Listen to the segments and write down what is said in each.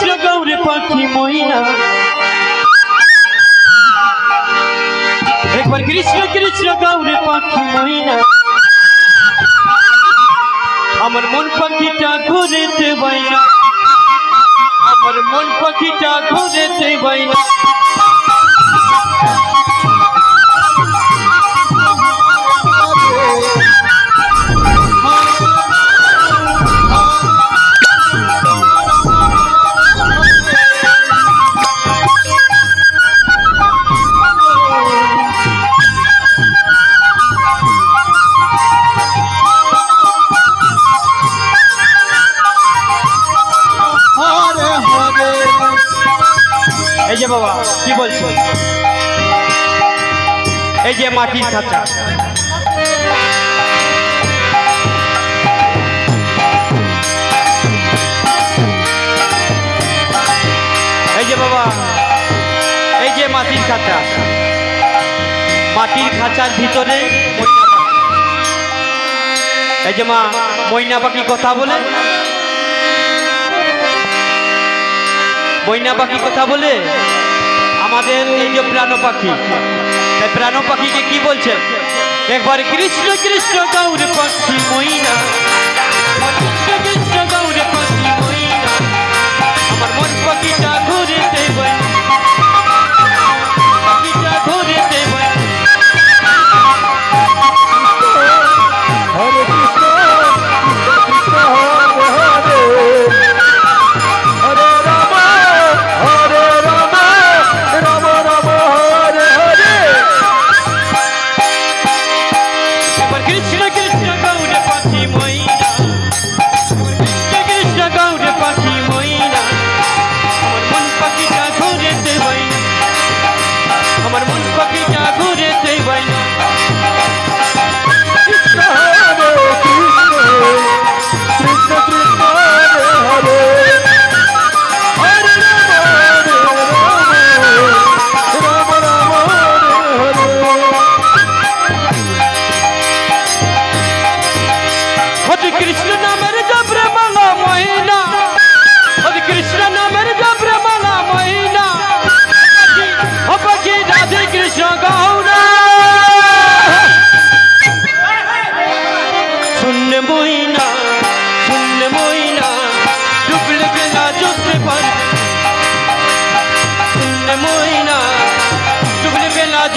নাচল গৌরে পাখি মইনা একবার কৃষ্ণ কৃষ্ণ গৌরে পাখি মইনা আমার মন পাখিটা ঘুরে দেবাইনা বাবা, কি বলছো? এই যে মাটির খাঁচা। এই যে বাবা, এই যে মাটির খাঁচা। মাটির খাঁচার ভিতরে এই যে মা, ময়না পাখি কথা বলে। ময়না পাখি কথা বলে। আমাদের এই যে প্রাণ পাখি প্রাণ পাখিকে কি বলছেন একবার কৃষ্ণ কৃষ্ণ গৌর পশ্চিম 给起来，给起来。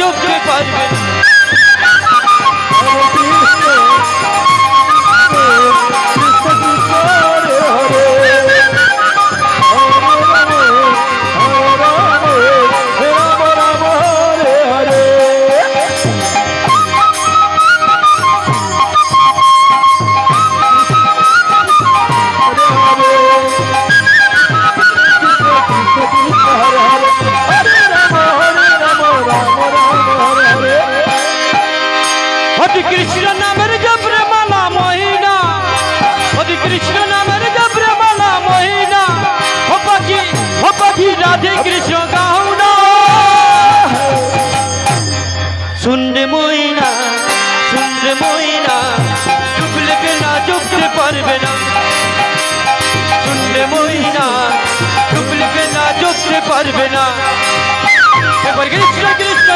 চুপকে পারবে হরি কৃষ্ণ নামের জপরে মালা মহিনা। হরি কৃষ্ণ নামের জপরে মালা মহিনা। ও পাখি ও পাখি রাধে কৃষ্ণ গাউনা। শুনরে মহিনা শুনরে মহিনা চুপলে বেলা চুপতে পারবে না। শুনরে মহিনা চুপলে বেলা চুপতে পারবে না। কৃষ্ণ কৃষ্ণ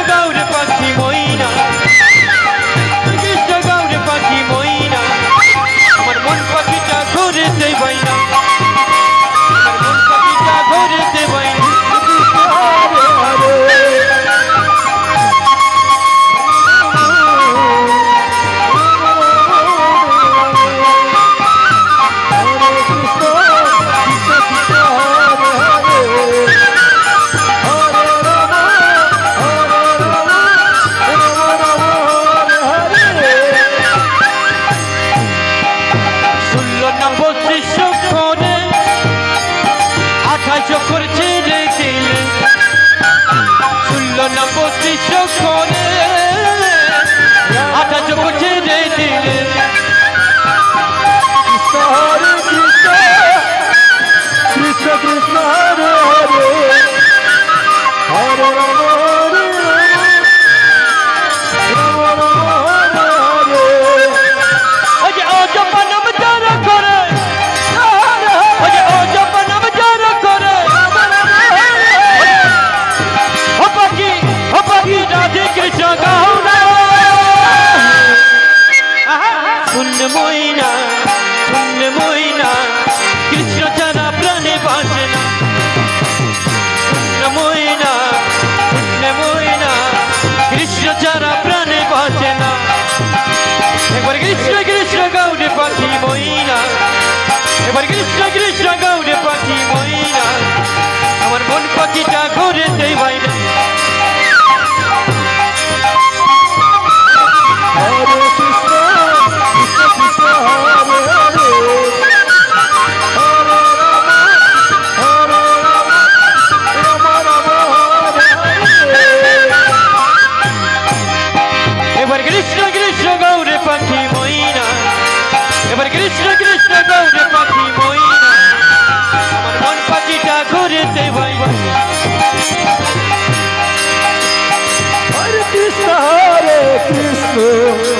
চোখ করেছে Let's make it কৃষ্ণ